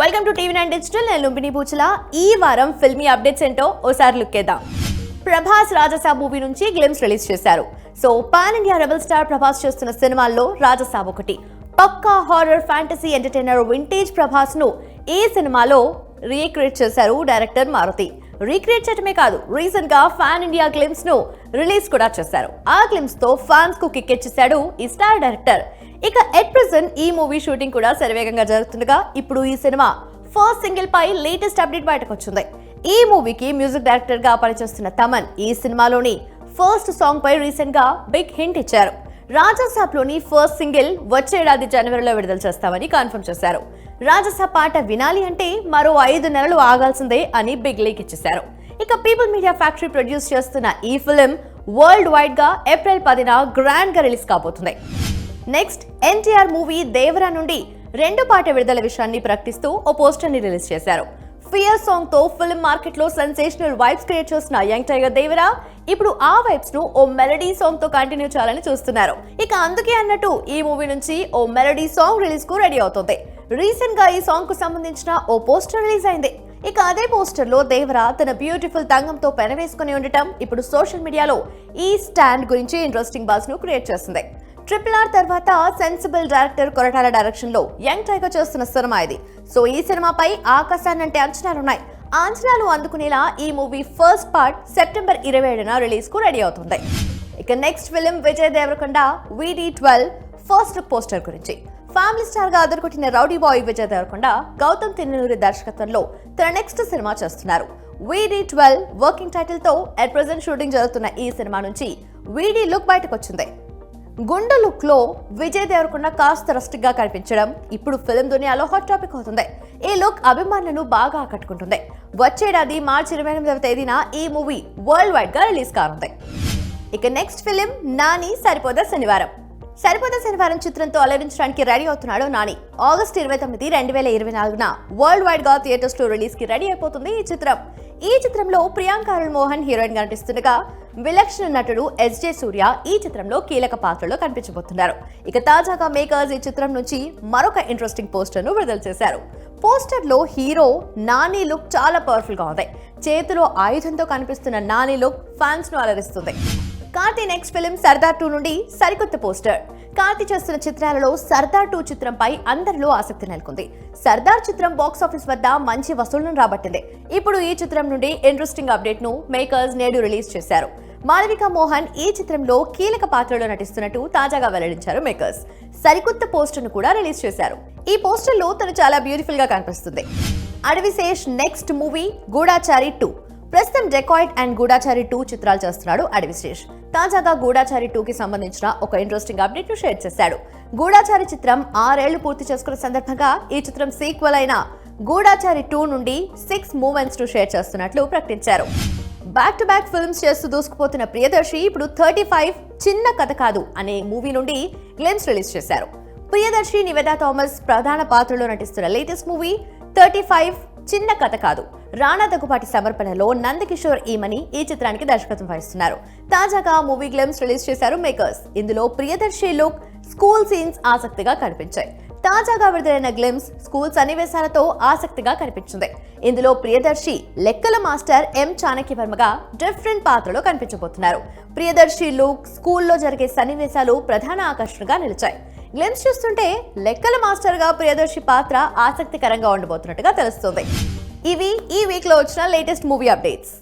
Welcome to TV nine digital నేను లుంబిని పూచల ఈ వారం ఫిల్మీ అప్డేట్స్ ఏంటో ఓసారి లుక్ వేద్దాం ప్రభాస్ రాజసా మూవీ నుంచి గ్లిమ్స్ రిలీజ్ చేశారు. So pan India rebel star Prabhas చేస్తున్న సినిమాల్లో రాజసాబ్ ఒకటి. పక్కా హారర్ ఫ్యాంటసీ ఎంటర్టైనర్ వింటేజ్ ప్రభాస్ను ఈ సినిమాలో రీక్రియేట్ చేశారు డైరెక్టర్ మారుతి? రీక్రియేట్ చేయడమే కాదు రీసెంట్గా ఫ్యాన్ ఇండియా గ్లిమ్స్ను రిలీజ్ కూడా చేశారు. ఆ గ్లిమ్స్తో ఫ్యాన్స్కు కిక్కెచ్చేశాడు ఈ స్టార్ డైరెక్టర్ ఇక ఎట్ ప్రెసెంట్ ఈ మూవీ షూటింగ్ కూడా శరవేగంగా జరుగుతుండగా ఇప్పుడు ఈ సినిమా ఫస్ట్ సింగిల్ పై లేటెస్ట్ అప్డేట్ బయటకు వచ్చింది ఈ మూవీకి మ్యూజిక్ డైరెక్టర్గా పనిచేస్తున్న తమన్ ఈ సినిమాలోని ఫస్ట్ సాంగ్ పై రీసెంట్గా బిగ్ హింట్ ఇచ్చారు. రాజసాబ్లోని ఫస్ట్ సింగిల్ వచ్చే ఏడాది జనవరిలో విడుదల చేస్తామని కన్ఫర్మ్ చేశారు. రాజసాబ్ పాట వినాలి అంటే మరో ఐదు నెలలు ఆగాల్సిందే అని బిగ్ లీక్ ఇచ్చేశారు. ఇక పీపుల్ మీడియా ఫ్యాక్టరీ ప్రొడ్యూస్ చేస్తున్న ఈ ఫిలిం వరల్డ్ వైడ్గా ఏప్రిల్ పదిన గ్రాండ్గా రిలీజ్ కాబోతుంది. నెక్స్ట్ ఎన్టీఆర్ మూవీ దేవరా నుండి రెండు పాట విడుదల విషయాన్ని ప్రకటిస్తూ ఓ పోస్టర్ని రిలీజ్ చేశారు. ఫియర్ సాంగ్తో ఫిల్మ్ మార్కెట్లో సెన్సేషనల్ వైబ్స్ క్రియేట్ చేస్తున్న యంగ్ టైగర్ దేవరా ఇప్పుడు ఆ వైబ్స్ను ఓ మెలడీ సాంగ్తో కంటిన్యూ చేయాలని చూస్తున్నారు. ఇక అందుకే అన్నట్టు ఈ మూవీ నుంచి ఓ మెలడీ సాంగ్ రిలీజ్కు రెడీ అవుతుంది. రీసెంట్గా ఈ సాంగ్కు సంబంధించిన ఓ పోస్టర్ రిలీజ్ అయింది. ఇక అదే పోస్టర్లో దేవరా తన బ్యూటిఫుల్ తంగంతో పెనవేసుకుని ఉండటం ఇప్పుడు సోషల్ మీడియాలో ఈ స్టాండ్ గురించి ఇంట్రెస్టింగ్ బాస్ను క్రియేట్ చేస్తుంది. ట్రిపుల్ ఆర్ తర్వాత సెన్సిబుల్ డైరెక్టర్ కొరటాల డైరెక్షన్లో యంగ్ టైగర్ చేస్తున్న సినిమా ఇది. సో ఈ సినిమాపై ఆకాశాన్నంటే అంచనాలున్నాయి. అంచనాలు అందుకునేలా ఈ మూవీ ఫస్ట్ పార్ట్ సెప్టెంబర్ ఇరవై ఏడున రిలీజ్కు రెడీ అవుతుంది. ఇక next film Vijay Deverakonda VD twelve first look poster గురించి. ఫ్యామిలీ స్టార్గా అదరుకొట్టిన రౌడీ బాయ్ విజయ్ దేవరకొండ గౌతమ్ తిన్ననూరి దర్శకత్వంలో తన నెక్స్ట్ సినిమా చేస్తున్నారు. వీడి ట్వెల్వ్ వర్కింగ్ టైటిల్తో అట్ ప్రెసెంట్ షూటింగ్ జరుగుతున్న ఈ సినిమా నుంచి వీడి లుక్ బయటకు వచ్చింది గుండె లుక్లో విజయ్ దేవరకొండ కాస్త రస్ట్గా కనిపించడం ఇప్పుడు ఫిలిం దునియాలో హాట్ టాపిక్ అవుతుంది. ఈ లుక్ అభిమానులను బాగా ఆకట్టుకుంటుంది. వచ్చేడాది మార్చి ఇరవై ఎనిమిదవ తేదీన ఈ మూవీ వరల్డ్ వైడ్గా రిలీజ్ కానుంది. ఇక నెక్స్ట్ ఫిలిం నాని సరిపోదా శనివారం. సరిపోదా శనివారం చిత్రంతో అలరించడానికి రెడీ అవుతున్నాడు నాని. ఆగస్ట్ ఇరవై తొమ్మిది రెండు వేల ఇరవై నాలుగున వరల్డ్ వైడ్గా థియేటర్స్లో రిలీజ్కి రెడీ అయిపోతుంది ఈ చిత్రం. ఈ చిత్రంలో ప్రియాంక అరుణ్ మోహన్ హీరోయిన్ కనిపిస్తుండగా నటిస్తుండగా విలక్షణ నటుడు ఎస్జే సూర్య ఈ చిత్రంలో కీలక పాత్రలో కనిపించబోతున్నారు. ఇక తాజాగా మేకర్స్ ఈ చిత్రం నుంచి మరొక ఇంట్రెస్టింగ్ పోస్టర్ను విడుదల చేశారు. పోస్టర్లో హీరో నాని లుక్ చాలా పవర్ఫుల్గా ఉంది. చేతిలో ఆయుధంతో కనిపిస్తున్న నాని లుక్ ఫ్యాన్స్ను అలరిస్తుంది. Karthi next film Sardar two నుండి సరికొత్త పోస్టర్. కార్తీ చేస్తున్న చిత్రాలలో సర్దార్ టూ చిత్రంపై అందరిలో ఆసక్తి నెలకొంది. సర్దార్ చిత్రం బాక్స్ ఆఫీస్ వద్ద మంచి వసూళ్ళను రాబట్టింది. ఇప్పుడు ఈ చిత్రం నుండి ఇంట్రెస్టింగ్ అప్డేట్ను మేకర్స్ నేడు రిలీజ్ చేశారు. మాలవిక మోహన్ ఈ చిత్రంలో కీలక పాత్రలో నటిస్తున్నట్టు తాజాగా వెల్లడించారు మేకర్స్ సరికొత్త పోస్టర్ను కూడా రిలీజ్ చేశారు. ఈ పోస్టర్లో తను చాలా బ్యూటిఫుల్గా కనిపిస్తుంది. Adivi Sesh next movie Goodachari two ప్రస్తుతం డెకాయిట్ అండ్ గూడాచారి టూ చిత్రాలు చేస్తున్నాడు అడవి శ్రేష్. తాజాగా గూడాచారి టూ కి సంబంధించిన ఒక ఇంట్రెస్టింగ్ అప్డేట్ను షేర్ చేశాడు. గూడాచారి చిత్రం ఆరేళ్ళు పూర్తి చేసుకున్న సందర్భంగా ఈ చిత్రం సీక్వెల్ అయిన గూఢాచారి టూ నుండి సిక్స్ మూమెంట్స్ను షేర్ చేస్తున్నట్లు ప్రకటించారు. బ్యాక్ టు బ్యాక్ ఫిల్మ్స్ చేస్తూ దూసుకుపోతున్న ప్రియదర్శి ఇప్పుడు థర్టీ ఫైవ్ చిన్న కథ కాదు అనే మూవీ నుండి గ్లిమ్స్ రిలీజ్ చేశారు. ప్రియదర్శి నివేదా థామస్ ప్రధాన పాత్రలో నటిస్తున్న లేటెస్ట్ మూవీ థర్టీ ఫైవ్ చిన్న కథ కాదు. రాణా దగ్గుపాటి సమర్పణలో నందకిషోర్ ఈమని ఈ చిత్రానికి దర్శకత్వం వహిస్తున్నారు. తాజాగా మూవీ గ్లిమ్స్ రిలీజ్ చేశారు మేకర్స్. ఇందులో ప్రియదర్శి లుక్ స్కూల్ సీన్స్ ఆసక్తిగా కనిపించాయి. తాజాగా విడుదలైన గ్లిమ్స్ స్కూల్ సన్నివేశాలతో ఆసక్తిగా కనిపించింది. ఇందులో ప్రియదర్శి లెక్కల మాస్టర్ ఎం చాణక్య వర్మగా డిఫరెంట్ పాత్రలో కనిపించబోతున్నారు. ప్రియదర్శి లుక్ స్కూల్లో జరిగే సన్నివేశాలు ప్రధాన ఆకర్షణగా నిలిచాయి. గ్లిమ్స్ చూస్తుంటే లెక్కల మాస్టర్గా ప్రియదర్శి పాత్ర ఆసక్తికరంగా ఉండబోతున్నట్టుగా తెలుస్తుంది. ఇవి ఈ వీక్లో వచ్చిన లేటెస్ట్ మూవీ అప్డేట్స్